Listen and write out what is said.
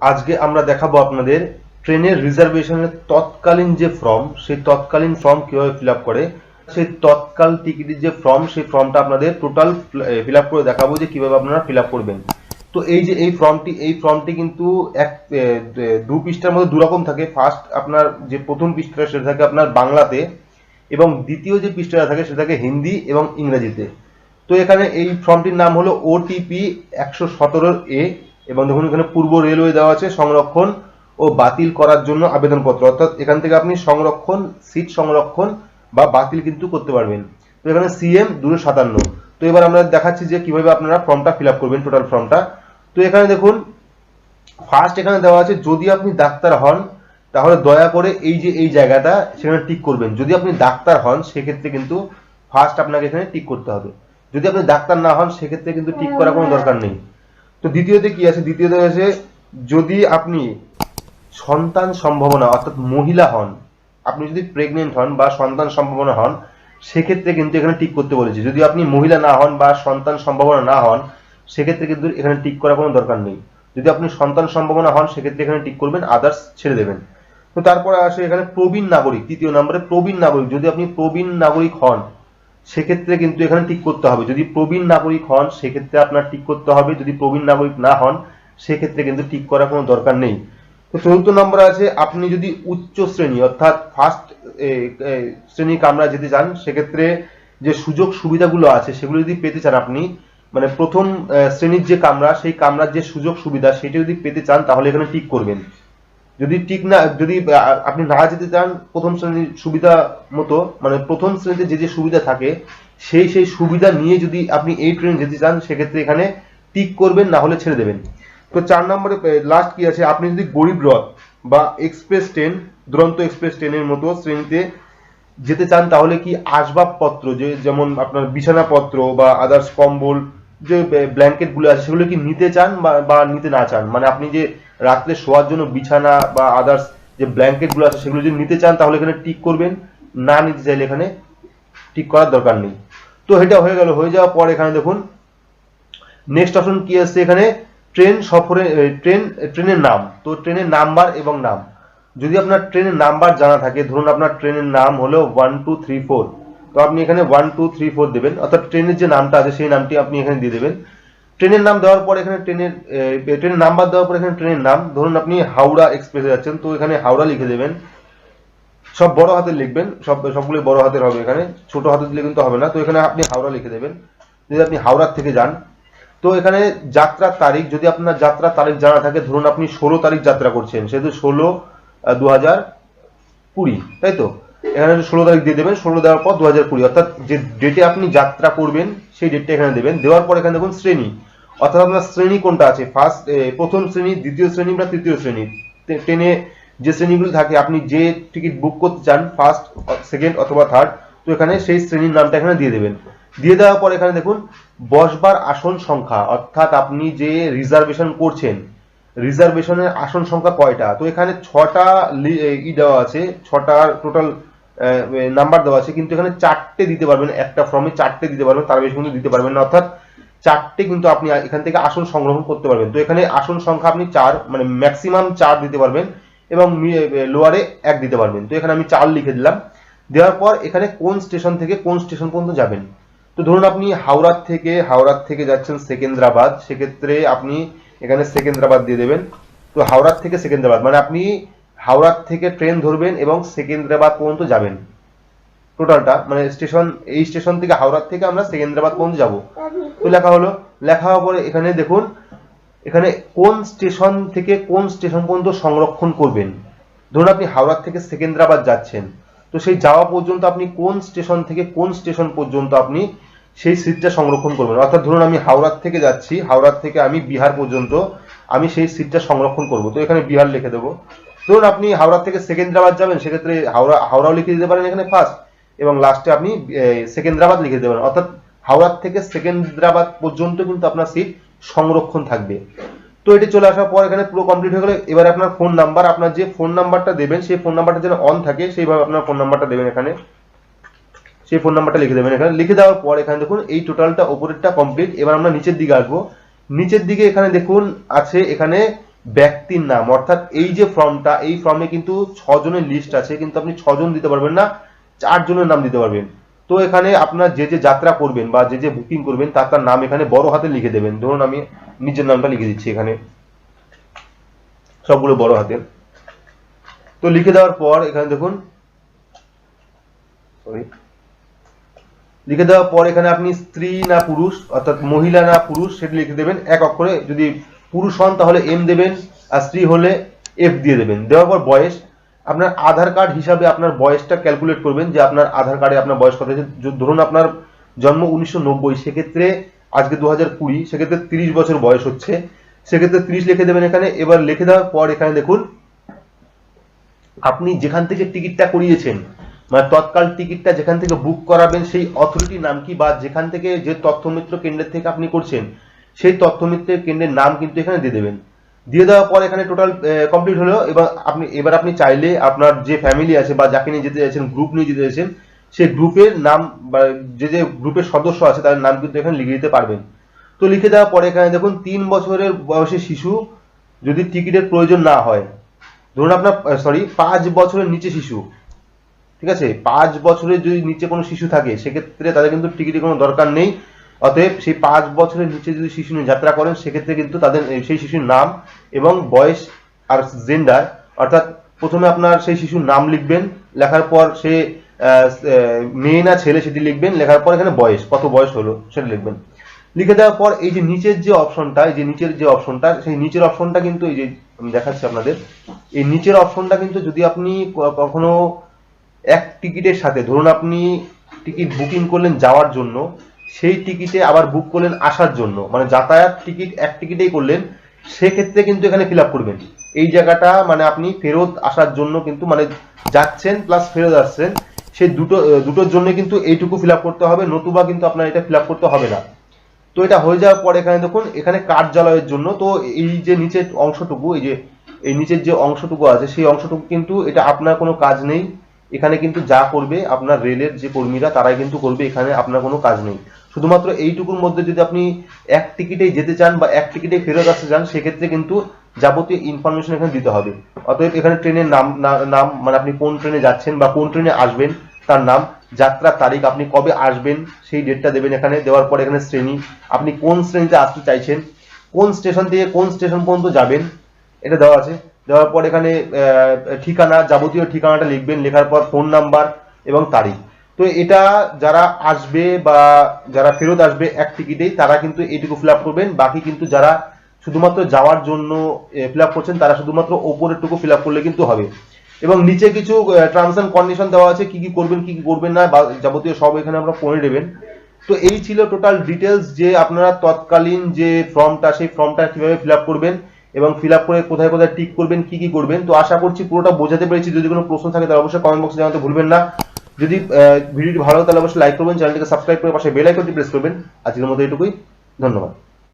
আজকে আমরা দেখাবো আপনাদের ট্রেনের রিজার্ভেশনের তৎকালীন যে ফর্ম, সেই তৎকালীন ফর্ম কীভাবে ফিল করে, সেই তৎকাল টিকিটের যে ফর্ম, সেই ফর্মটা আপনাদের টোটাল ফিল করে দেখাবো যে কীভাবে আপনারা ফিল করবেন। তো এই যে এই ফর্মটি এই ফর্মটি কিন্তু এক দু- দু পৃষ্ঠার মধ্যে দুরকম থাকে। ফার্স্ট আপনার যে প্রথম পৃষ্ঠাটা, সেটা থাকে আপনার বাংলাতে এবং দ্বিতীয় যে পৃষ্ঠাটা থাকে, সেটা থাকে হিন্দি এবং ইংরেজিতে। তো এখানে এই ফর্মটির নাম হলো ওটিপি একশো সতেরোর এ। এবং দেখুন এখানে পূর্ব রেলওয়ে দেওয়া আছে সংরক্ষণ ও বাতিল করার জন্য আবেদনপত্র। অর্থাৎ এখান থেকে আপনি সংরক্ষণ সিট সংরক্ষণ বা বাতিল কিন্তু করতে পারবেন। তো এখানে সিএম দুশো সাতান্ন। তো এবার আমরা দেখাচ্ছি যে কীভাবে আপনারা ফর্মটা ফিল করবেন টোটাল ফর্মটা। তো এখানে দেখুন ফার্স্ট এখানে দেওয়া আছে, যদি আপনি ডাক্তার হন, তাহলে দয়া করে এই যে এই জায়গাটা, সেখানে টিক করবেন। যদি আপনি ডাক্তার হন, সেক্ষেত্রে কিন্তু ফার্স্ট আপনাকে এখানে টিক করতে হবে। যদি আপনি ডাক্তার না হন, সেক্ষেত্রে কিন্তু টিক করার কোনো দরকার নেই। তো দ্বিতীয়তে কি আছে? দ্বিতীয়তে আছে যদি আপনি সন্তান সম্ভাবনা, অর্থাৎ মহিলা হন, আপনি যদি প্রেগনেন্ট হন বা সন্তান সম্ভাবনা হন, সেক্ষেত্রে কিন্তু এখানে টিক করতে বলেছি। যদি আপনি মহিলা না হন বা সন্তান সম্ভাবনা না হন, সেক্ষেত্রে কিন্তু এখানে টিক করার কোনো দরকার নেই। যদি আপনি সন্তান সম্ভাবনা হন, সেক্ষেত্রে এখানে টিক করবেন আদার্স ছেড়ে দেবেন। তো তারপরে আসে এখানে প্রবীণ নাগরিক, তৃতীয় নম্বরে প্রবীণ নাগরিক। যদি আপনি প্রবীণ নাগরিক হন সেক্ষেত্রে কিন্তু এখানে টিক করতে হবে। যদি প্রবীণ নাগরিক হন, সেক্ষেত্রে আপনার টিক করতে হবে। যদি প্রবীণ নাগরিক না হন, সেক্ষেত্রে কিন্তু টিক করার কোনো দরকার নেই। তো চতুর্থ নম্বর আছে, আপনি যদি উচ্চ শ্রেণি, অর্থাৎ ফার্স্ট শ্রেণি কামরা যেতে চান, সেক্ষেত্রে যে সুযোগ সুবিধাগুলো আছে, সেগুলো যদি পেতে চান আপনি মানে প্রথম শ্রেণির যে কামরা, সেই কামরার যে সুযোগ সুবিধা, সেটা যদি পেতে চান, তাহলে এখানে টিক করবেন। যদি ঠিক না, যদি আপনি না যেতে চান, প্রথম শ্রেণির সুবিধা মতো মানে প্রথম শ্রেণীতে যে যে সুবিধা থাকে, সেই সেই সুবিধা নিয়ে যদি আপনি এই ট্রেনে যেতে চান, সেক্ষেত্রে এখানে টিক করবেন, না হলে ছেড়ে দেবেন। তো চার নম্বরে লাস্ট কি আছে? আপনি যদি গরিব রথ বা এক্সপ্রেস ট্রেন দুরন্ত এক্সপ্রেস ট্রেনের মতো শ্রেণীতে যেতে চান, তাহলে কি আসবাবপত্র, যে যেমন আপনার বিছানাপত্র বা আদার্স কম্বল, যে ব্ল্যাঙ্কেটগুলো আছে, সেগুলো কি নিতে চান বা নিতে না চান? মানে আপনি যে রাত্রে শোয়ার জন্য বিছানা বা আদার্স যে ব্ল্যাঙ্কেটগুলো আছে সেগুলো যদি নিতে চান, তাহলে এখানে টিক করবেন। না নিতে চাইলে এখানে টিক করার দরকার নেই। তো এটা হয়ে গেল, হয়ে যাওয়ার পর এখানে দেখুন নেক্সট অপশন কি আসছে এখানে? ট্রেন সফরে ট্রেন ট্রেনের নাম। তো ট্রেনের নাম্বার এবং নাম। যদি আপনার ট্রেনের নাম্বার জানা থাকে, ধরুন আপনার ট্রেনের নাম হলো ওয়ান টু থ্রি ফোর তো আপনি এখানে ওয়ান টু থ্রি ফোর দেবেন। অর্থাৎ ট্রেনের যে নামটা আছে, সেই নামটি আপনি এখানে দিয়ে দেবেন। ট্রেনের নাম দেওয়ার পর এখানে ট্রেনের ট্রেনের নাম্বার দেওয়ার পর এখানে ট্রেনের নাম, ধরুন আপনি হাওড়া এক্সপ্রেসে যাচ্ছেন, তো এখানে হাওড়া লিখে দেবেন। সব বড় হাতের লিখবেন, সব সবগুলো বড় হাতের হবে এখানে, ছোট হাতে দিলে কিন্তু হবে না, তো এখানে আপনি হাওড়া লিখে দেবেন। যদি আপনি হাওড়ার থেকে যান, তো এখানে যাত্রার তারিখ, যদি আপনার যাত্রার তারিখ জানা থাকে, ধরুন আপনি ষোলো তারিখ যাত্রা করছেন, সেহেতু ষোলো দু হাজার কুড়ি, তাই তো? এখানে ষোলো তারিখ দিয়ে দেবেন, ষোলো দেওয়ার পর দু হাজার কুড়ি, অর্থাৎ যে ডেটে আপনি যাত্রা করবেন, সেই ডেটটা এখানে দেবেন। দেওয়ার পর এখানে দেখুন শ্রেণি। অর্থাৎ আপনার শ্রেণি কোনটা আছে? ফার্স্ট প্রথম শ্রেণি, দ্বিতীয় শ্রেণি বা তৃতীয় শ্রেণি? ট্রেনে যে শ্রেণীগুলো থাকে, আপনি যে টিকিট বুক করতে চান ফার্স্ট সেকেন্ড অথবা থার্ড তো এখানে সেই শ্রেণির নামটা এখানে দিয়ে দেবেন। দিয়ে দেওয়ার পর এখানে দেখুন, বসবার আসন সংখ্যা, অর্থাৎ আপনি যে রিজার্ভেশন করছেন রিজার্ভেশনের আসন সংখ্যা কয়টা? তো এখানে ছটা ই দেওয়া আছে, ছটা টোটাল নাম্বার দেওয়া আছে, কিন্তু এখানে চারটে দিতে পারবেন, একটা ফর্মে চারটে দিতে পারবেন, তার বেশি কিন্তু দিতে পারবেন না। অর্থাৎ চারটে কিন্তু আপনি এখান থেকে আসন সংগ্রহ করতে পারবেন। তো এখানে আসন সংখ্যা আপনি চার মানে ম্যাক্সিমাম চার দিতে পারবেন এবং লোয়ারে এক দিতে পারবেন। তো এখানে আমি চার লিখে দিলাম। দেওয়ার পর এখানে কোন স্টেশন থেকে কোন স্টেশন পর্যন্ত যাবেন? তো ধরুন আপনি হাওড়ার থেকে হাওড়ার থেকে যাচ্ছেন সেকেন্দ্রাবাদ, সেক্ষেত্রে আপনি এখানে সেকেন্দ্রাবাদ দিয়ে দেবেন। তো হাওড়ার থেকে সেকেন্দ্রাবাদ মানে আপনি হাওড়ার থেকে ট্রেন ধরবেন এবং সেকেন্দ্রাবাদ পর্যন্ত যাবেন। টোটালটা মানে স্টেশন, এই স্টেশন থেকে হাওড়ার থেকে আমরা সেকেন্দ্রাবাদ পর্যন্ত যাব। তো লেখা হলো, লেখা হওয়ার পরে এখানে দেখুন, এখানে কোন স্টেশন থেকে কোন স্টেশন পর্যন্ত সংরক্ষণ করবেন? ধরুন আপনি হাওড়ার থেকে সেকেন্দ্রাবাদ যাচ্ছেন, তো সেই যাওয়া পর্যন্ত আপনি কোন স্টেশন থেকে কোন স্টেশন পর্যন্ত আপনি সেই সিটটা সংরক্ষণ করবেন? অর্থাৎ ধরুন আমি হাওড়ার থেকে যাচ্ছি, হাওড়ার থেকে আমি বিহার পর্যন্ত আমি সেই সিটটা সংরক্ষণ করব। তো এখানে বিহার লিখে দেবো। ধরুন আপনি হাওড়া থেকে সেকেন্দ্রাবাদ যাবেন, সেক্ষেত্রে হাওড়া, হাওড়াও লিখে দিতে পারেন এখানে ফার্স্ট এবং লাস্টে আপনি সেকেন্দ্রাবাদ লিখে দেবেন অর্থাৎ হাওড়ার থেকে সেকেন্দ্রাবাদ পর্যন্ত কিন্তু আপনার সিট সংরক্ষণ থাকবে। তো এটি চলে আসার পর এখানে পুরো কমপ্লিট হয়ে গেলে। এবার আপনার ফোন নাম্বার আপনার যে ফোন নাম্বারটা দেবেন, সেই ফোন নাম্বারটা যেন অন থাকে, সেইভাবে আপনার ফোন নাম্বারটা দেবেন এখানে। সেই ফোন নাম্বারটা লিখে দেবেন এখানে। লিখে দেওয়ার পর এখানে দেখুন, এই টোটালটা ওপরেরটা কমপ্লিট এবার আমরা নিচের দিকে আসব। নিচের দিকে এখানে দেখুন, আছে এখানে ব্যক্তির নাম। অর্থাৎ এই যে ফর্মটা এই ফর্মে কিন্তু ছজনের লিস্ট আছে, কিন্তু আপনি ছজন দিতে পারবেন না। চারজনের নাম দিতে পারবেন। তো এখানে আপনার যে যে যাত্রা করবেন বা যে যে বুকিং করবেন, তার তার নাম এখানে বড় হাতে লিখে দেবেন। ধরুন আমি নিজের নামটা লিখে দিচ্ছি এখানে। সবগুলো বড় হাতের তো লিখে দেওয়ার পর এখানে দেখুন। লিখে দেওয়ার পর এখানে আপনি স্ত্রী না পুরুষ, অর্থাৎ মহিলা না পুরুষ, সেটা লিখে দেবেন। এক অক্ষরে যদি পুরুষ হন তাহলে এম দেবেন, আর স্ত্রী হলে এফ দিয়ে দেবেন। দেওয়ার পর বয়স আপনার আধার কার্ড হিসাবে আপনার বয়সটা ক্যালকুলেট করবেন যে আপনার আধার কার্ডে আপনার বয়স কত ধরুন আপনার জন্ম উনিশশো নব্বই, সেক্ষেত্রে আজকে দু হাজার কুড়ি, সেক্ষেত্রে তিরিশ বছর বয়স হচ্ছে। সেক্ষেত্রে তিরিশ লিখে দেবেন এখানে, এবার লিখে দেওয়ার পর এখানে দেখুন, আপনি যেখান থেকে টিকিটটা করিয়েছেন মানে তৎকাল টিকিটটা যেখান থেকে বুক করাবেন, সেই অথরিটির নাম কি বা যেখান থেকে যে তথ্যমিত্র কেন্দ্রের থেকে আপনি করছেন, সেই তথ্যমিত্রের কেন্দ্রের নাম কিন্তু এখানে দিয়ে দেবেন। দিয়ে দেওয়ার পর এখানে টোটাল কমপ্লিট হলো। এবার আপনি এবার আপনি চাইলে আপনার যে ফ্যামিলি আছে বা যাকে নিয়ে যেতে চাইছেন গ্রুপ নিয়ে যেতে চাইছেন সেই গ্রুপের নাম বা যে যে গ্রুপের সদস্য আছে, তাদের নাম কিন্তু এখানে লিখে দিতে পারবেন। তো লিখে দেওয়ার পরে এখানে দেখুন, তিন বছরের বয়সী শিশু যদি টিকিটের প্রয়োজন না হয়, ধরুন আপনার সরি পাঁচ বছরের নিচে শিশু, ঠিক আছে? পাঁচ বছরের যদি নিচে কোনো শিশু থাকে, সেক্ষেত্রে তাদের কিন্তু টিকিটের কোনো দরকার নেই। অতএব সেই পাঁচ বছরের নিচে যদি শিশু যাত্রা করেন, সেক্ষেত্রে কিন্তু তাদের সেই শিশুর নাম এবং বয়স আর জেন্ডার অর্থাৎ প্রথমে আপনার সেই শিশুর নাম লিখবেন, লেখার পর সে মেয়ে না ছেলে সেটি লিখবেন, লেখার পর এখানে বয়স, কত বয়স হলো সেটা লিখবেন। লিখে দেওয়ার পর এই যে নিচের যে অপশনটা, এই যে নিচের যে অপশনটা, সেই নিচের অপশনটা কিন্তু এই যে আমি দেখাচ্ছি আপনাদের, এই নিচের অপশনটা কিন্তু যদি আপনি কখনো এক টিকিটের সাথে, ধরুন আপনি টিকিট বুকিং করলেন যাওয়ার জন্য সেই টিকিটে আবার বুক করলেন আসার জন্য। মানে যাতায়াত টিকিট এক টিকিটেই করলেন, সেক্ষেত্রে কিন্তু এখানে ফিল করবেন। এই জায়গাটা মানে আপনি ফেরত আসার জন্য কিন্তু মানে যাচ্ছেন প্লাস ফেরত আসছেন, সেই দুটো, দুটোর জন্য কিন্তু এইটুকু ফিল করতে হবে, নতুবা কিন্তু আপনার এটা ফিল করতে হবে না। তো এটা হয়ে যাওয়ার পর এখানে দেখুন, এখানে কার্যালয়ের জন্য, তো এই যে নিচের অংশটুকু, এই যে, এই নিচের যে অংশটুকু আছে, সেই অংশটুকু কিন্তু এটা আপনার কোনো কাজ নেই। এখানে কিন্তু যা করবে আপনার রেলের যে কর্মীরা, তারাই কিন্তু করবে, এখানে আপনার কোনো কাজ নেই। শুধুমাত্র এইটুকুর মধ্যে যদি আপনি এক টিকিটেই যেতে চান বা এক টিকিটে ফেরত আসতে চান, সেক্ষেত্রে কিন্তু যাবতীয় ইনফরমেশন এখানে দিতে হবে। অতএব এখানে ট্রেনের নাম নাম মানে আপনি কোন ট্রেনে যাচ্ছেন বা কোন ট্রেনে আসবেন, তার নাম, যাত্রার তারিখ, আপনি কবে আসবেন, সেই ডেটটা দেবেন এখানে। দেওয়ার পর এখানে শ্রেণি, আপনি কোন শ্রেণীতে আসতে চাইছেন, কোন স্টেশন থেকে কোন স্টেশন পর্যন্ত যাবেন, এটা দেওয়া আছে। দেওয়ার পর এখানে ঠিকানা, যাবতীয় ঠিকানাটা লিখবেন, লেখার পর ফোন নাম্বার এবং তারিখ। তো এটা যারা আসবে বা যারা ফেরত আসবে এক টিকিটেই, তারা কিন্তু এইটুকু ফিল আপ করবেন। বাকি কিন্তু যারা শুধুমাত্র যাওয়ার জন্য ফিল আপ করছেন, তারা শুধুমাত্র ওপরের টুকু ফিল আপ করলে কিন্তু হবে। এবং নিচে কিছু টার্মস অ্যান্ড কন্ডিশন দেওয়া আছে, কি কি করবেন, কি কি করবেন না, বা যাবতীয় সব এখানে আমরা পড়ে নেবেন। তো এই ছিল টোটাল ডিটেলস যে আপনারা তৎকালীন যে ফর্মটা, সেই ফর্মটা কীভাবে ফিল আপ করবেন এবং ফিল আপ করে কোথায় কোথায় টিক করবেন, কি কি করবেন। তো আশা করছি পুরোটা বোঝাতে পেরেছি। যদি কোনো প্রশ্ন থাকে, তাহলে অবশ্যই কমেন্ট বক্সে জানাতে ভুলবেন না। যদি ভিডিওটি ভালো লাগে তাহলে অবশ্যই লাইক করবেন, চ্যানেলটিকে সাবস্ক্রাইব করে পাশে বেল আইকনটি প্রেস করবেন। আজকের মতো এটুকুই ধন্যবাদ।